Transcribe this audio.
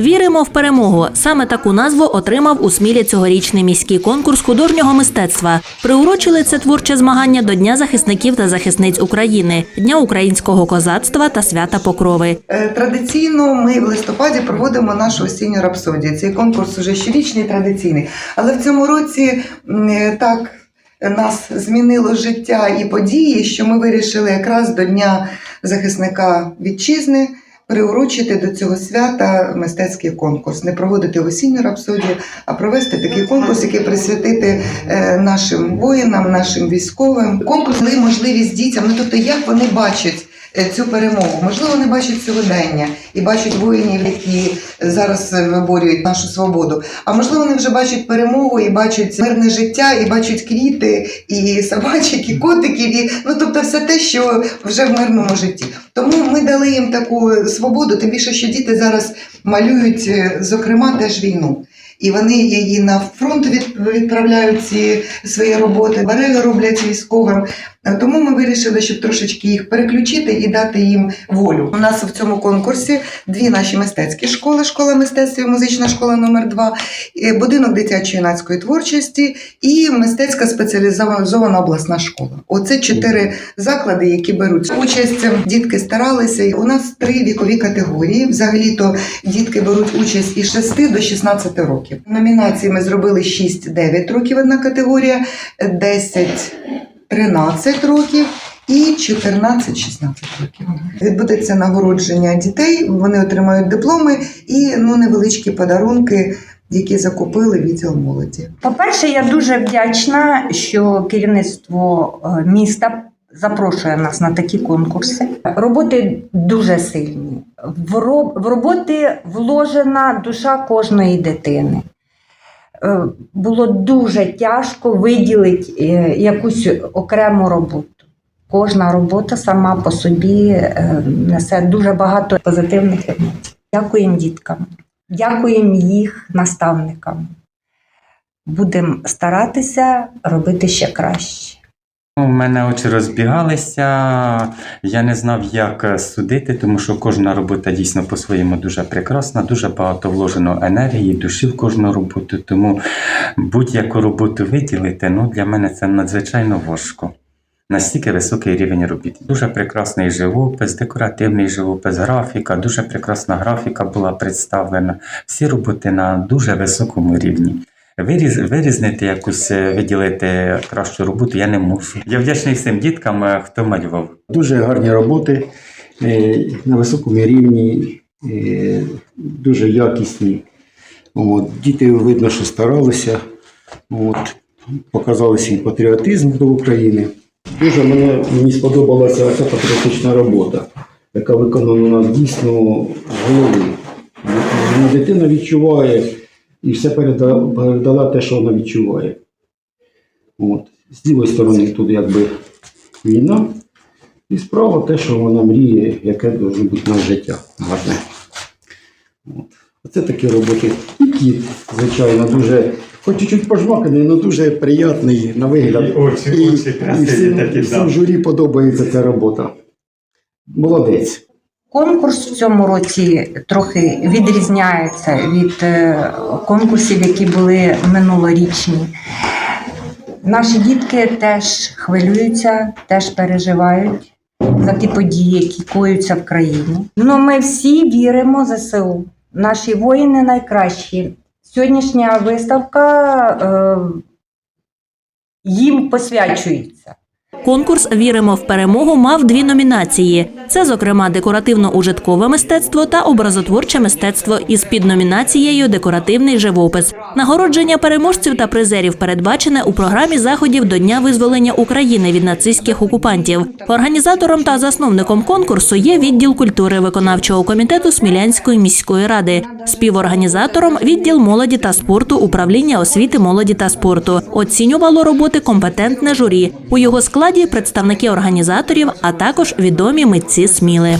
Віримо в перемогу. Саме таку назву отримав у Смілі цьогорічний міський конкурс художнього мистецтва. Приурочили це творче змагання до Дня захисників та захисниць України, Дня українського козацтва та свята Покрови. Е, Традиційно ми в листопаді проводимо нашу осінню рапсодію. Цей конкурс уже щорічний традиційний. Але в цьому році е, так нас змінило життя і події, що ми вирішили якраз до Дня захисника вітчизни. Приурочити до цього свята мистецький конкурс, не проводити осінню рапсодію, а провести такий конкурс, який присвятити е, нашим воїнам, нашим військовим. Конкурс дає можливість дітям, ну тобто, як вони бачать цю перемогу. Можливо, вони бачать сьогодення і бачать воїнів, які зараз е, виборюють нашу свободу. А можливо, вони вже бачать перемогу і бачать мирне життя, і бачать квіти, і собачок, і котиків, і ну тобто все те, що вже в мирному житті. Тому ми дали їм таку свободу, тим більше, що діти зараз малюють, е, зокрема, теж війну. І вони її на фронт відправляють ці свої роботи, барели роблять військовим. Тому ми вирішили, щоб трошечки їх переключити і дати їм волю. У нас в цьому конкурсі дві наші мистецькі школи: школа мистецтва, музична школа номер 2 будинок дитячо-юнацької творчості і мистецька спеціалізована обласна школа. Оце чотири заклади, які беруть участь. Дітки старалися. У нас три вікові категорії. Взагалі-то дітки беруть участь із 6 до 16 років. Номінації ми зробили 6-9 років одна категорія, 10-13 років. І 14-16 років відбудеться нагородження дітей. Вони отримають дипломи і ну невеличкі подарунки, які закупили відділ молоді. По-перше, я дуже вдячна, що керівництво е, міста запрошує нас на такі конкурси. Роботи дуже сильні. В ро- в роботи вложена душа кожної дитини. Е, Було дуже тяжко виділити е, якусь окрему роботу. Кожна робота сама по собі е, несе дуже багато позитивних емоцій. Дякуємо діткам, дякуємо їх наставникам. Будемо старатися робити ще краще. У мене очі розбігалися. Я не знав, як судити, тому що кожна робота дійсно по-своєму дуже прекрасна, дуже багато вложено енергії, душі в кожну роботу. Тому будь-яку роботу виділити, ну для мене це надзвичайно важко. Настільки високий рівень робіт. Дуже прекрасний живопис, декоративний живопис, графіка, дуже прекрасна графіка була представлена. Всі роботи на дуже високому рівні. Виріз, вирізнити якусь, е, виділити кращу роботу я не можу. Я вдячний всім діткам, е, хто малював. Дуже гарні роботи е, на високому рівні, дуже якісні. От, діти видно, що старалися, от, показали свій патріотизм до України. Дуже мене, мені сподобалася ця патріотична робота, яка виконана дійсно з голови. Ну, Дитина відчуває і все переда- передала те, що вона відчуває. От. З лівої сторони тут якби війна, і справа те, що вона мріє, яке може бути наше життя гарне. От. Оце такі роботи. І кіт, звичайно, дуже, хоч чуть-чуть пожмаканий, але дуже приятний на вигляд. І очі- І- очі красиві і всім, такі, всім да. журі подобається ця робота. Молодець. Конкурс в цьому році трохи відрізняється від е, конкурсів, які були минулорічні. Наші дітки теж хвилюються, теж переживають за ті події, які коються в країні. Ну, ми всі віримо ЗСУ. Наші воїни найкращі. Сьогоднішня виставка е, їм посвячується. Конкурс Віримо в перемогу мав дві номінації: це, зокрема, декоративно-ужиткове мистецтво та образотворче мистецтво із підномінацією Декоративний живопис. Нагородження переможців та призерів передбачене у програмі заходів до Дня визволення України від нацистських окупантів. Організатором та засновником конкурсу є відділ культури виконавчого комітету Смілянської міської ради. Співорганізатором відділ молоді та спорту управління освіти молоді та спорту. Оцінювало роботи компетентне журі. У його складі представники організаторів, а також відомі митці Сміли.